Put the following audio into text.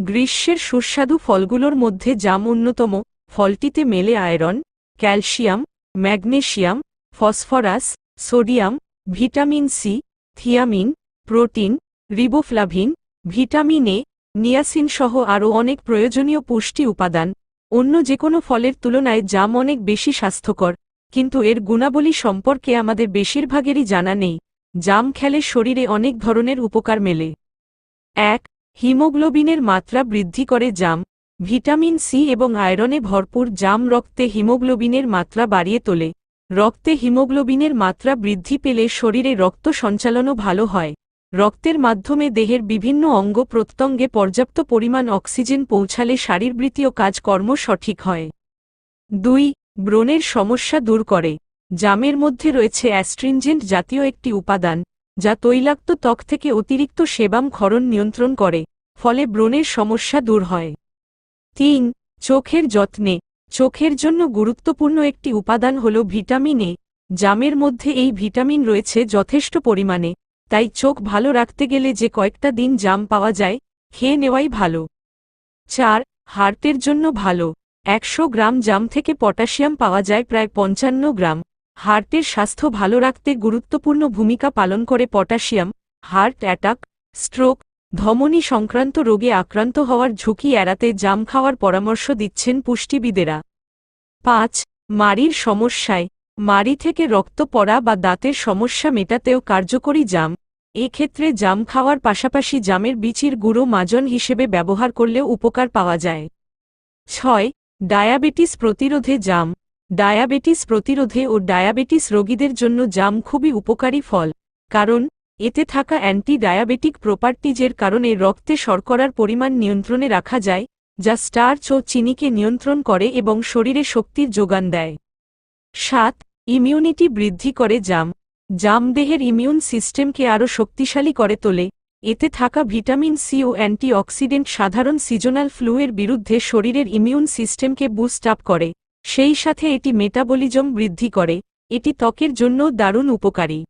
গ্রীষ্মের সুস্বাদু ফলগুলোর মধ্যে জাম অন্যতম, ফলটিতে মেলে iron, calcium magnesium phosphorus, sodium, vitamin C, thiamine, protein, riboflavin, vitamin A, niacin সহ আরও অনেক প্রয়োজনীয় পুষ্টি উপাদান। অন্য যে কোনো ফলের তুলনায় জাম অনেক বেশি স্বাস্থ্যকর, কিন্তু এর গুণাবলী সম্পর্কে আমাদের বেশিরভাগেরই জানা নেই। জাম খেলে শরীরে অনেক ধরনের উপকার মেলে। এক হিমোগ্লোবিনের মাত্রা বৃদ্ধি করে জাম, ভিটামিন সি এবং আয়রনে ভরপুর জাম রক্তে হিমোগ্লোবিনের মাত্রা বাড়িয়ে তোলে। রক্তে হিমোগ্লোবিনের মাত্রা বৃদ্ধি পেলে শরীরে রক্ত সঞ্চালনও ভালো হয়। রক্তের মাধ্যমে দেহের বিভিন্ন অঙ্গ প্রত্যঙ্গে পর্যাপ্ত পরিমাণ অক্সিজেন পৌঁছালে শারীরবৃত্তীয় কাজকর্ম সঠিক হয়। দুই, ব্রণের সমস্যা দূর করে। জামের মধ্যে রয়েছে অ্যাস্ট্রিনজেন্ট জাতীয় একটি উপাদান, যা তৈলাক্ত ত্বক থেকে অতিরিক্ত সেবাম ক্ষরণ নিয়ন্ত্রণ করে। ফলে ব্রণের সমস্যা দূর হয়। তিন, চোখের যত্নে। চোখের জন্য গুরুত্বপূর্ণ একটি উপাদান হল ভিটামিন এ। জামের মধ্যে এই ভিটামিন রয়েছে যথেষ্ট পরিমাণে, তাই চোখ ভালো রাখতে গেলে যে কয়েকটা দিন জাম পাওয়া যায়, খেয়ে নেওয়াই ভালো। চার, হার্টের জন্য ভালো। একশো গ্রাম জাম থেকে পটাশিয়াম পাওয়া যায় প্রায় পঞ্চান্ন গ্রাম। হার্টের স্বাস্থ্য ভালো রাখতে গুরুত্বপূর্ণ ভূমিকা পালন করে পটাশিয়াম, হার্ট অ্যাটাক, স্ট্রোক ধমনী সংক্রান্ত রোগে আক্রান্ত হওয়ার ঝুঁকি এড়াতে জাম খাওয়ার পরামর্শ দিচ্ছেন পুষ্টিবিদেরা। পাঁচ, মাড়ির সমস্যায়, মাড়ি থেকে রক্ত পড়া বা দাঁতের সমস্যা মেটাতেও কার্যকরী জাম। এক্ষেত্রে জাম খাওয়ার পাশাপাশি জামের বিচির গুঁড়ো মাজন হিসেবে ব্যবহার করলেও উপকার পাওয়া যায়। ছয়, ডায়াবেটিস প্রতিরোধে জাম। ডায়াবেটিস প্রতিরোধে ও ডায়াবেটিস রোগীদের জন্য জাম খুবই উপকারী ফল, কারণ এতে থাকা অ্যান্টি ডায়াবেটিক প্রপার্টিজের কারণে রক্তে শর্করার পরিমাণ নিয়ন্ত্রণে রাখা যায়, যা স্টার্চ ও চিনিকে নিয়ন্ত্রণ করে এবং শরীরে শক্তির যোগান দেয়। সাত, ইমিউনিটি বৃদ্ধি করে জাম। জাম দেহের ইমিউন সিস্টেমকে আরও শক্তিশালী করে তোলে। এতে থাকা ভিটামিন সি ও অ্যান্টিঅক্সিডেন্ট সাধারণ সিজনাল ফ্লুয়ের বিরুদ্ধে শরীরের ইমিউন সিস্টেমকে বুস্ট আপ করে। সেই সাথে এটি মেটাবলিজম বৃদ্ধি করে। এটি ত্বকের জন্য দারুণ উপকারী।